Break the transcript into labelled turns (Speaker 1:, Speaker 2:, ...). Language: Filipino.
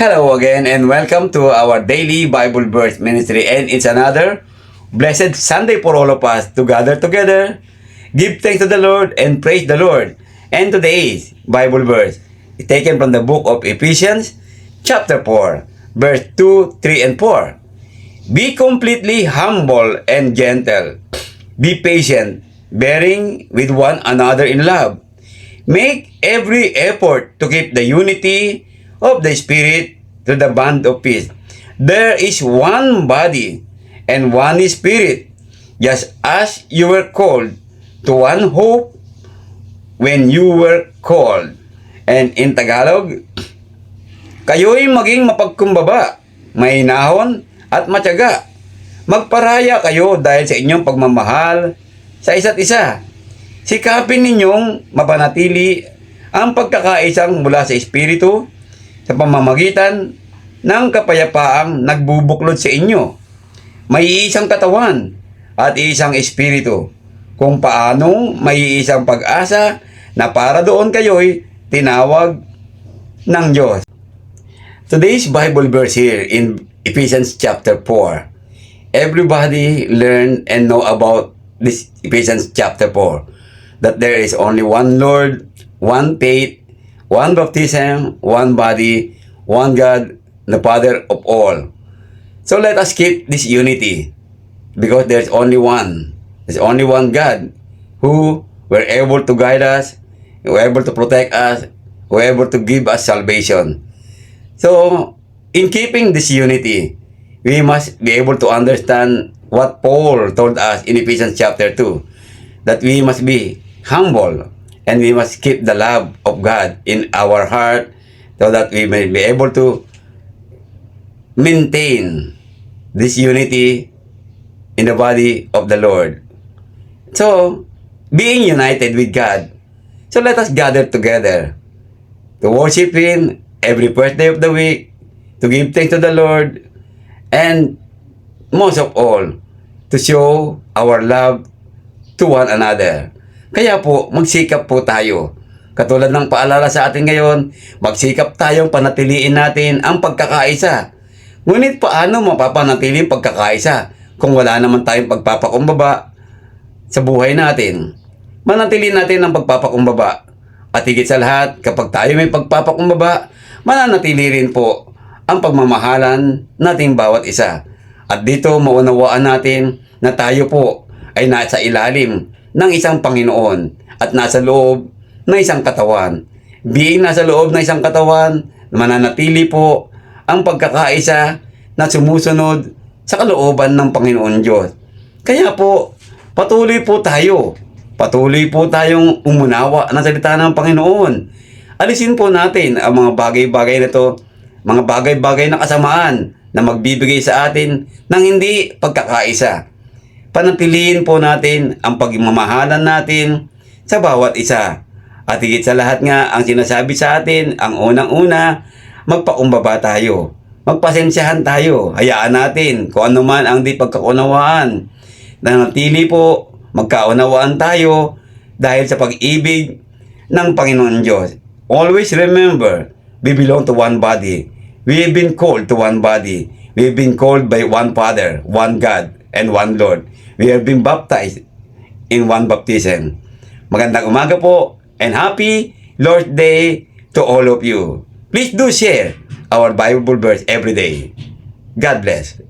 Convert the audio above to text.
Speaker 1: Hello again and welcome to our daily Bible verse ministry and it's another blessed Sunday for all of us to gather together, give thanks to the Lord and praise the Lord. And today's Bible verse is taken from the book of Ephesians chapter 4 verse 2, 3 and 4. Be completely humble and gentle. Be patient, bearing with one another in love. Make every effort to keep the unity of the Spirit to the bond of peace. There is one body and one Spirit, just as you were called to one hope when you were called. And in Tagalog, kayo'y maging mapagkumbaba, mahinahon at matyaga. Magparaya kayo dahil sa inyong pagmamahal sa isa't isa. Sikapin ninyong mapanatili ang pagkakaisang mula sa Espiritu sa pamamagitan ng kapayapaang nagbubuklod sa inyo. May isang katawan at isang Espiritu kung paanong may isang pag-asa na para doon kayo'y tinawag ng Diyos. Today's Bible verse here in Ephesians chapter 4. Everybody learn and know about this Ephesians chapter 4 that there is only one Lord, one faith, one baptism, one body, one God, the Father of all. So let us keep this unity because there's only one. There's only one God who were able to guide us, who were able to protect us, who were able to give us salvation. So, in keeping this unity, we must be able to understand what Paul told us in Ephesians chapter 2 that we must be humble and we must keep the love of God in our heart so that we may be able to maintain this unity in the body of the Lord. So, being united with God, so let us gather together to worship Him every first day of the week, to give thanks to the Lord, and most of all, to show our love to one another. Kaya po, magsikap po tayo. Katulad ng paalala sa atin ngayon, magsikap tayong panatiliin natin ang pagkakaisa. Ngunit paano mapapanatili ang pagkakaisa kung wala naman tayong pagpapakumbaba sa buhay natin? Manatili natin ang pagpapakumbaba. At higit sa lahat, kapag tayo may pagpapakumbaba, mananatili rin po ang pagmamahalan nating bawat isa. At dito maunawaan natin na tayo po ay nasa ilalim ng isang Panginoon at nasa loob ng isang katawan. Being nasa loob ng isang katawan, mananatili po ang pagkakaisa na sumusunod sa kalooban ng Panginoon Diyos. Kaya po, patuloy po tayo. Patuloy po tayong umunawa ng salita ng Panginoon. Alisin po natin ang mga bagay-bagay na to, mga bagay-bagay na kasamaan na magbibigay sa atin ng hindi pagkakaisa. Panatilihin po natin ang pagmamahalan natin sa bawat isa. At higit sa lahat nga, ang sinasabi sa atin, ang unang-una, magpakumbaba tayo. Magpasensyahan tayo. Hayaan natin kung ano man ang di pagkakunawaan. Nanatili po, magkaunawaan tayo dahil sa pag-ibig ng Panginoon Diyos. Always remember, we belong to one body. We have been called to one body. We have been called by one Father, one God, and one Lord. We have been baptized in one baptism. Magandang umaga po and happy Lord's Day to all of you. Please do share our Bible verse every day. God bless.